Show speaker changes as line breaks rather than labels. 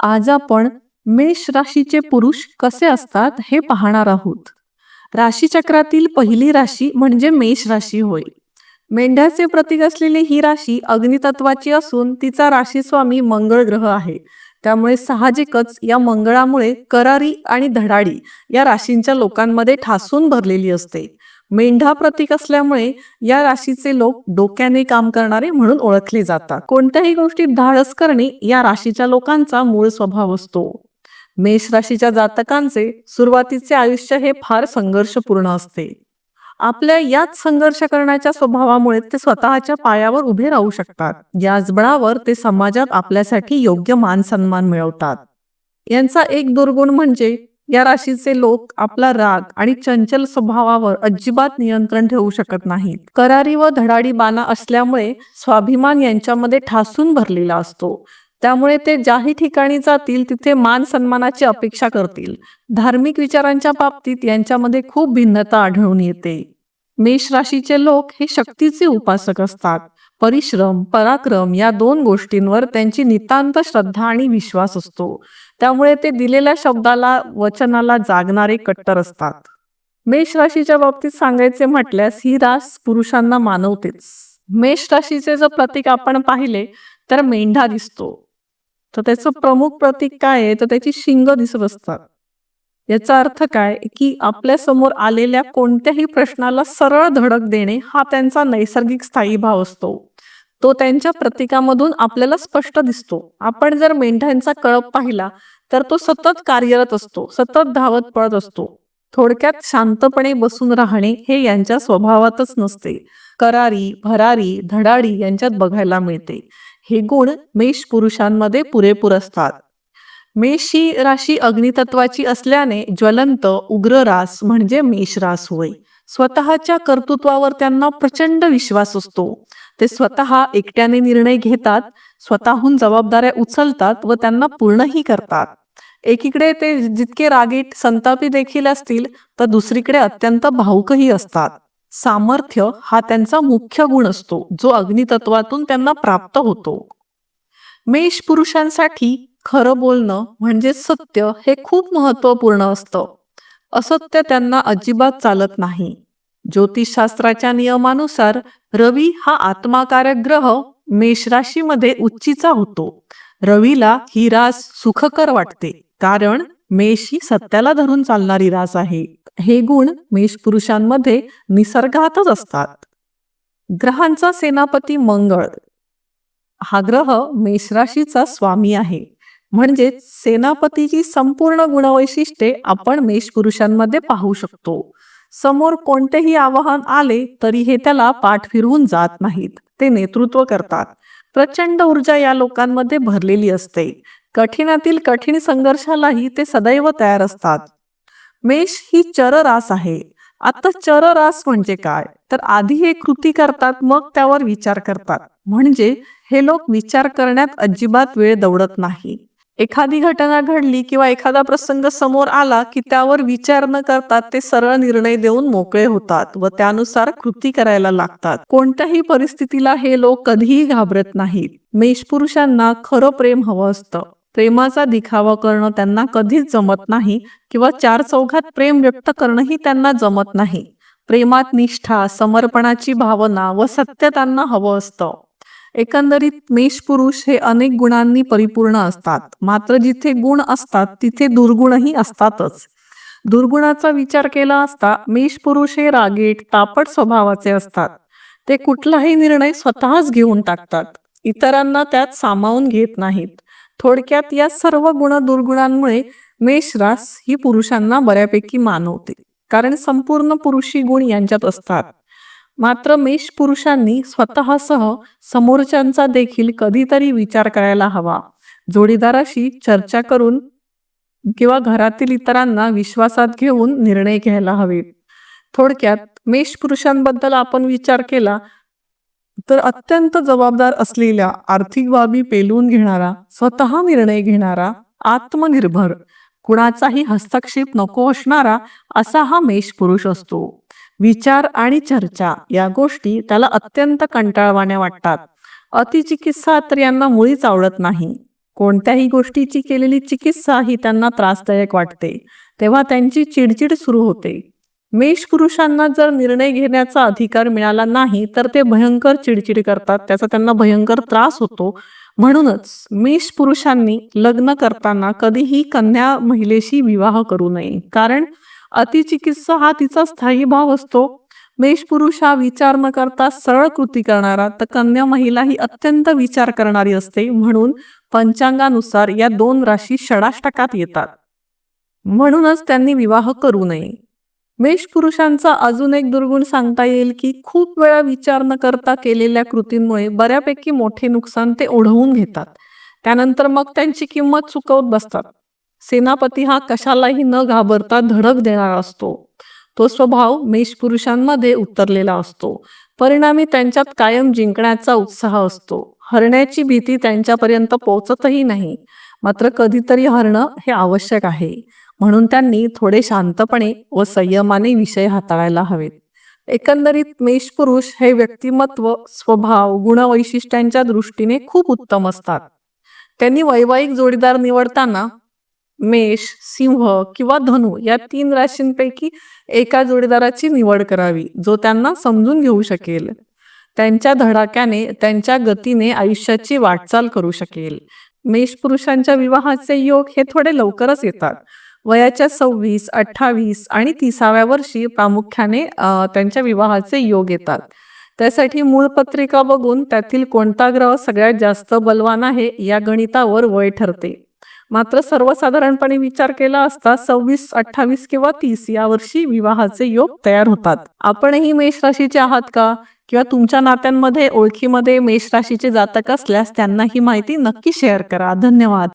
आज आपण मेष राशीचे पुरुष कसे असतात हे पाहणार आहोत. राशीचक्रातील पहिली राशी म्हणजे मेष राशी होय. मेंढ्याचे प्रतीक असलेली ही राशी अग्नितत्वाची असून तिचा राशी स्वामी मंगळ ग्रह आहे. त्यामुळे साहजिकच या मंगळामुळे करारी आणि धडाडी या राशींच्या लोकांमध्ये ठासून भरलेली असते. मेंढा प्रतीक असल्यामुळे या राशीचे लोक डोक्याने काम करणारे म्हणून ओळखले जातात. कोणत्याही गोष्टीत धाडस करणे या राशीच्या लोकांचा मूळ स्वभाव असतो. मेष राशीच्या जातकांचे सुरुवातीचे आयुष्य हे फार संघर्षपूर्ण असते. आपल्या याच संघर्ष करण्याच्या स्वभावामुळे ते स्वतःच्या पायावर उभे राहू शकतात. याच बळावर ते समाजात आपल्यासाठी योग्य मान सन्मान मिळवतात. यांचा एक दुर्गुण म्हणजे या राशीचे लोक आपला राग आणि चंचल स्वभावावर अजिबात नियंत्रण ठेवू शकत नाहीत. करारी व धडाडी बाणा असल्यामुळे स्वाभिमान यांच्यामध्ये ठासून भरलेला असतो. त्यामुळे ते ज्याही ठिकाणी जातील तिथे मान सन्मानाची अपेक्षा करतील. धार्मिक विचारांच्या बाबतीत यांच्यामध्ये खूप भिन्नता आढळून येते. मेष राशीचे लोक हे शक्तीचे उपासक असतात. परिश्रम पराक्रम या दोन गोष्टींवर त्यांची नितांत श्रद्धा आणि विश्वास असतो. त्यामुळे ते दिलेल्या शब्दाला वचनाला जागणारे कट्टर असतात. मेष राशीच्या बाबतीत सांगायचे म्हटल्यास ही रास पुरुषांना मानवतेच. मेष राशीचे जर प्रतीक आपण पाहिले तर मेंढा दिसतो. तर त्याचं प्रमुख प्रतीक काय आहे? तर त्याची शिंग दिसत असतात. याचा अर्थ काय? की आपल्यासमोर आलेल्या कोणत्याही प्रश्नाला सरळ धडक देणे हा त्यांचा नैसर्गिक स्थायी भाव असतो. तो त्यांच्या प्रतीकामधून आपल्याला स्पष्ट दिसतो. आपण जर मेंढ्यांचा कळप पाहिला तर तो सतत कार्यरत असतो सतत धावत पळत असतो. थोडक्यात शांतपणे बसून राहणे हे यांच्या स्वभावातच नसते. करारी भरारी धडाडी यांच्यात बघायला मिळते. हे गुण मेष पुरुषांमध्ये पुरेपूर असतात. मेषी राशी अग्नितत्वाची असल्याने ज्वलंत उग्र रास म्हणजे मेष रास होय. स्वतःच्या कर्तृत्वावर त्यांना प्रचंड विश्वास असतो. ते स्वतः एकट्याने निर्णय घेतात स्वतःहून जबाबदाऱ्या उचलतात व त्यांना पूर्णही करतात. एकीकडे ते जितके रागीट संतापी देखील असतील तर दुसरीकडे अत्यंत भावुकही असतात. सामर्थ्य हा त्यांचा मुख्य गुण असतो जो अग्नितत्वातून त्यांना प्राप्त होतो. मेष पुरुषांसाठी खरं बोलणं म्हणजे सत्य हे खूप महत्त्वपूर्ण असतं. असत्य त्यांना अजिबात चालत नाही. ज्योतिषशास्त्राच्या नियमानुसार रवी हा आत्माकारक ग्रह मेष राशीमध्ये उच्चीचा होतो. रवीला ही रास सुखकर वाटते कारण मेष ही सत्याला धरून चालणारी रास आहे. हे गुण मेष पुरुषांमध्ये निसर्गातच असतात. ग्रहांचा सेनापती मंगळ हा ग्रह मेष राशीचा स्वामी आहे. म्हणजे सेनापतीची संपूर्ण गुणवैशिष्ट्ये आपण मेष पुरुषांमध्ये पाहू शकतो. समोर कोणतेही आवाहन आले तरी हे त्याला पाठ फिरवून जात नाहीत. ते नेतृत्व करतात. प्रचंड ऊर्जा या लोकांमध्ये भरलेली असते. कठीणातील कठीण संघर्षालाही ते सदैव तयार असतात. मेष ही चर रास आहे. आता चर रास म्हणजे काय? तर आधी हे कृती करतात मग त्यावर विचार करतात. म्हणजे हे लोक विचार करण्यात अजिबात वेळ दौडत नाही. एखादी घटना घडली किंवा एखादा प्रसंग समोर आला की त्यावर विचार न करतात ते सरळ निर्णय देऊन मोकळे होतात व त्यानुसार कृती करायला लागतात. कोणत्याही परिस्थितीला हे लोक कधीही घाबरत नाहीत. मेषपुरुषांना खरं प्रेम हवं असतं. प्रेमाचा दिखावा करणं त्यांना कधीच जमत नाही किंवा चार चौघात प्रेम व्यक्त करणंही त्यांना जमत नाही. प्रेमात निष्ठा समर्पणाची भावना व सत्य त्यांना हवं असतं. एकंदरीत मेष पुरुष हे अनेक गुणांनी परिपूर्ण असतात. मात्र जिथे गुण असतात तिथे दुर्गुणही असतातच. दुर्गुणाचा विचार केला असता मेष पुरुष हे रागीट तापट स्वभावाचे असतात. ते कुठलाही निर्णय स्वतःच घेऊन टाकतात. इतरांना त्यात सामावून घेत नाहीत. थोडक्यात या सर्व गुण दुर्गुणांमुळे मेषरास ही पुरुषांना बऱ्यापैकी मानवते. कारण संपूर्ण पुरुषी गुण यांच्यात असतात. मात्र मेष पुरुषांनी स्वतःसह समोरच्यांचा देखील कधीतरी विचार करायला हवा. जोडीदाराशी चर्चा करून किंवा घरातील इतरांना विश्वासात घेऊन निर्णय घ्यायला हवेत थोडक्यात मेष पुरुषांबद्दल आपण विचार केला तर अत्यंत जबाबदार असलेल्या आर्थिक बाबी पेलवून घेणारा स्वतः निर्णय घेणारा आत्मनिर्भर कुणाचाही हस्तक्षेप नको असणारा असा हा मेष पुरुष असतो. विचार आणि चर्चा या गोष्टी त्याला अत्यंत कंटाळवाण्या वाटतात. अतिचिकित्सा तर यांना मुळीच आवडत नाही. कोणत्याही गोष्टीची केलेली चिकित्सा ही त्यांना त्रासदायक वाटते. तेव्हा त्यांची चिडचिड सुरू होते. मेष पुरुषांना जर निर्णय घेण्याचा अधिकार मिळाला नाही तर ते भयंकर चिडचिड करतात. त्याचा त्यांना भयंकर त्रास होतो. म्हणूनच मेष पुरुषांनी लग्न करताना कधीही कन्या महिलेशी विवाह करू नये. कारण अतिचिकित्सा हा तिचा स्थायी भाव असतो. मेष पुरुष हा विचार न करता सरळ कृती करणारा तर कन्या महिला ही अत्यंत विचार करणारी असते. म्हणून पंचांगानुसार या दोन राशी षडाष्टकात येतात. म्हणूनच त्यांनी विवाह करू नये. मेष पुरुषांचा अजून एक दुर्गुण सांगता येईल की खूप वेळा विचार न करता केलेल्या कृतींमुळे बऱ्यापैकी मोठे नुकसान ते ओढवून घेतात. त्यानंतर मग त्यांची किंमत चुकवत बसतात. सेनापती हा कशालाही न घाबरता धडक देणारा असतो. तो स्वभाव मेष पुरुषांमध्ये उतरलेला असतो. परिणामी त्यांच्यात कायम जिंकण्याचा उत्साह असतो. हरण्याची भीती त्यांच्यापर्यंत पोहोचतही नाही. मात्र कधीतरी हरणं हे आवश्यक आहे. म्हणून त्यांनी थोडे शांतपणे व संयमाने विषय हाताळायला हवेत. एकंदरीत मेषपुरुष हे व्यक्तिमत्व स्वभाव गुणवैशिष्ट्यांच्या दृष्टीने खूप उत्तम असतात. त्यांनी वैवाहिक जोडीदार निवडताना मेष सिंह किंवा धनु या तीन राशींपैकी एका जोडीदाराची निवड करावी जो त्यांना समजून घेऊ शकेल. त्यांच्या धडाक्याने त्यांच्या गतीने आयुष्याची वाटचाल करू शकेल. मेष पुरुषांच्या विवाहाचे योग हे थोडे लवकरच येतात. वयाच्या सव्वीस अठ्ठावीस आणि तिसाव्या वर्षी प्रामुख्याने त्यांच्या विवाहाचे योग येतात. त्यासाठी मूळ पत्रिका बघून त्यातील कोणता ग्रह सगळ्यात जास्त बलवान आहे या गणितावर वय ठरते. मात्र सर्वसाधारणपणे विचार केला असता सव्वीस अठ्ठावीस किंवा तीस या वर्षी विवाहाचे योग तयार होतात. आपणही मेष राशीचे आहात का? किंवा तुमच्या नात्यांमध्ये ओळखीमध्ये मेष राशीचे जातक असल्यास त्यांना ही माहिती नक्की शेअर करा. धन्यवाद.